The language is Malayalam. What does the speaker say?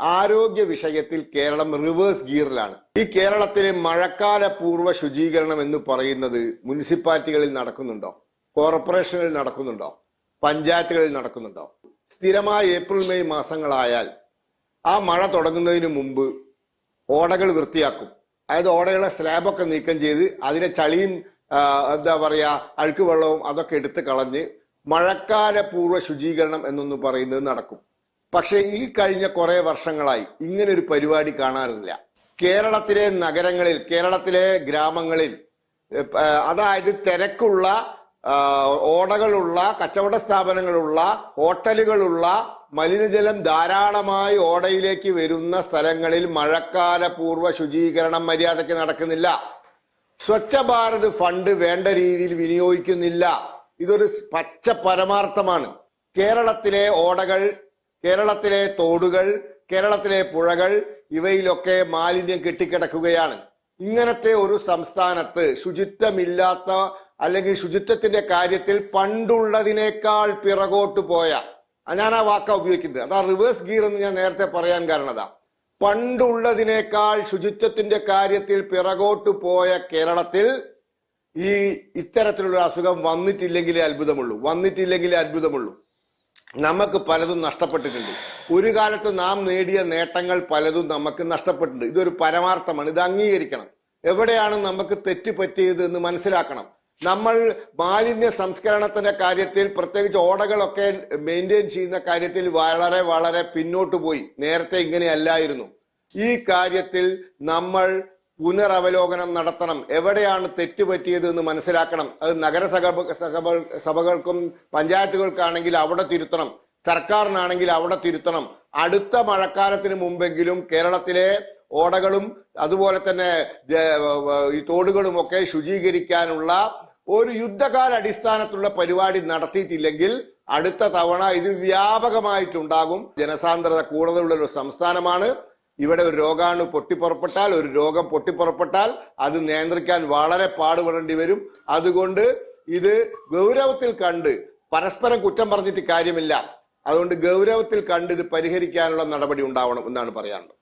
ആരോഗ്യ വിഷയത്തിൽ കേരളം റിവേഴ്സ് ഗിയറിലാണ് ഈ കേരളത്തിലെ മഴക്കാല പൂർവ ശുചീകരണം എന്ന് പറയുന്നത് മുനിസിപ്പാലിറ്റികളിൽ നടക്കുന്നുണ്ടോ? കോർപ്പറേഷനുകളിൽ നടക്കുന്നുണ്ടോ? പഞ്ചായത്തുകളിൽ നടക്കുന്നുണ്ടോ? സ്ഥിരമായ ഏപ്രിൽ മെയ് മാസങ്ങളായാൽ ആ മഴ തുടങ്ങുന്നതിന് മുമ്പ് ഓടകൾ വൃത്തിയാക്കും. അതായത് ഓടകളെ സ്ലാബൊക്കെ നീക്കം ചെയ്ത് അതിലെ ചളിയും എന്താ പറയാ അഴുക്ക് വെള്ളവും അതൊക്കെ എടുത്ത് കളഞ്ഞ് മഴക്കാല പൂർവ ശുചീകരണം എന്നൊന്ന് പറയുന്നത് നടക്കും. പക്ഷെ ഈ കഴിഞ്ഞ കുറെ വർഷങ്ങളായി ഇങ്ങനെ ഒരു പരിപാടി കാണാറില്ല. കേരളത്തിലെ നഗരങ്ങളിൽ കേരളത്തിലെ ഗ്രാമങ്ങളിൽ അതായത് തിരക്കുള്ള ഓടകളുള്ള കച്ചവട സ്ഥാപനങ്ങളുള്ള ഹോട്ടലുകളുള്ള മലിനജലം ധാരാളമായി ഓടയിലേക്ക് വരുന്ന സ്ഥലങ്ങളിൽ മഴക്കാല പൂർവ ശുചീകരണം മര്യാദയ്ക്ക് നടക്കുന്നില്ല. സ്വച്ഛ ഭാരത് ഫണ്ട് വേണ്ട രീതിയിൽ വിനിയോഗിക്കുന്നില്ല. ഇതൊരു പച്ച പരമാർത്ഥമാണ്. കേരളത്തിലെ ഓടകൾ കേരളത്തിലെ തോടുകൾ കേരളത്തിലെ പുഴകൾ ഇവയിലൊക്കെ മാലിന്യം കെട്ടിക്കിടക്കുകയാണ്. ഇങ്ങനത്തെ ഒരു സംസ്ഥാനത്ത് ശുചിത്വമില്ലാത്ത അല്ലെങ്കിൽ ശുചിത്വത്തിന്റെ കാര്യത്തിൽ പണ്ടുള്ളതിനേക്കാൾ പിറകോട്ട് പോയ ഞാൻ ആ വാക്ക ഉപയോഗിക്കുന്നത്. അതാ റിവേഴ്സ് ഗിയർ എന്ന് ഞാൻ നേരത്തെ പറയാൻ കാരണതാ. പണ്ടുള്ളതിനേക്കാൾ ശുചിത്വത്തിന്റെ കാര്യത്തിൽ പിറകോട്ട് പോയ കേരളത്തിൽ ഈ ഇത്തരത്തിലുള്ള അസുഖം വന്നിട്ടില്ലെങ്കിലേ അത്ഭുതമുള്ളൂ. വന്നിട്ടില്ലെങ്കിലേ അത്ഭുതമുള്ളൂ. നമുക്ക് പലതും നഷ്ടപ്പെട്ടിട്ടുണ്ട്. ഒരു കാലത്ത് നാം നേടിയ നേട്ടങ്ങൾ പലതും നമുക്ക് നഷ്ടപ്പെട്ടിട്ടുണ്ട്. ഇതൊരു പരമാർത്ഥമാണ്. ഇത് അംഗീകരിക്കണം. എവിടെയാണ് നമുക്ക് തെറ്റ് പറ്റിയത് എന്ന് മനസ്സിലാക്കണം. നമ്മൾ മാലിന്യ സംസ്കരണത്തിന്റെ കാര്യത്തിൽ പ്രത്യേകിച്ച് ഓടകളൊക്കെ മെയിന്റെയിൻ ചെയ്യുന്ന കാര്യത്തിൽ വളരെ വളരെ പിന്നോട്ട് പോയി. നേരത്തെ ഇങ്ങനെയല്ലായിരുന്നു. ഈ കാര്യത്തിൽ നമ്മൾ പുനരവലോകനം നടത്തണം. എവിടെയാണ് തെറ്റുപറ്റിയത് എന്ന് മനസ്സിലാക്കണം. അത് നഗരസഭ സഭ- സഭകൾക്കും പഞ്ചായത്തുകൾക്കാണെങ്കിൽ അവിടെ തിരുത്തണം. സർക്കാരിനാണെങ്കിൽ അവിടെ തിരുത്തണം. അടുത്ത മഴക്കാലത്തിന് മുമ്പെങ്കിലും കേരളത്തിലെ ഓടകളും അതുപോലെ തന്നെ ഈ തോടുകളും ഒക്കെ ശുചീകരിക്കാനുള്ള ഒരു യുദ്ധകാല അടിസ്ഥാനത്തിലുള്ള പരിപാടി നടത്തിയിട്ടില്ലെങ്കിൽ അടുത്ത തവണ ഇത് വ്യാപകമായിട്ടുണ്ടാകും. ജനസാന്ദ്രത കൂടുതലുള്ള ഒരു സംസ്ഥാനമാണ്. ഇവിടെ ഒരു രോഗാണു പൊട്ടിപ്പുറപ്പെട്ടാൽ ഒരു രോഗം പൊട്ടിപ്പുറപ്പെട്ടാൽ അത് നിയന്ത്രിക്കാൻ വളരെ പാടുപെടേണ്ടി വരും. അതുകൊണ്ട് ഇത് ഗൗരവത്തിൽ കണ്ട് പരസ്പരം കുറ്റം പറഞ്ഞിട്ട് കാര്യമില്ല. അതുകൊണ്ട് ഗൗരവത്തിൽ കണ്ട് ഇത് പരിഹരിക്കാനുള്ള നടപടി ഉണ്ടാവണം എന്നാണ് പറയാനുള്ളത്.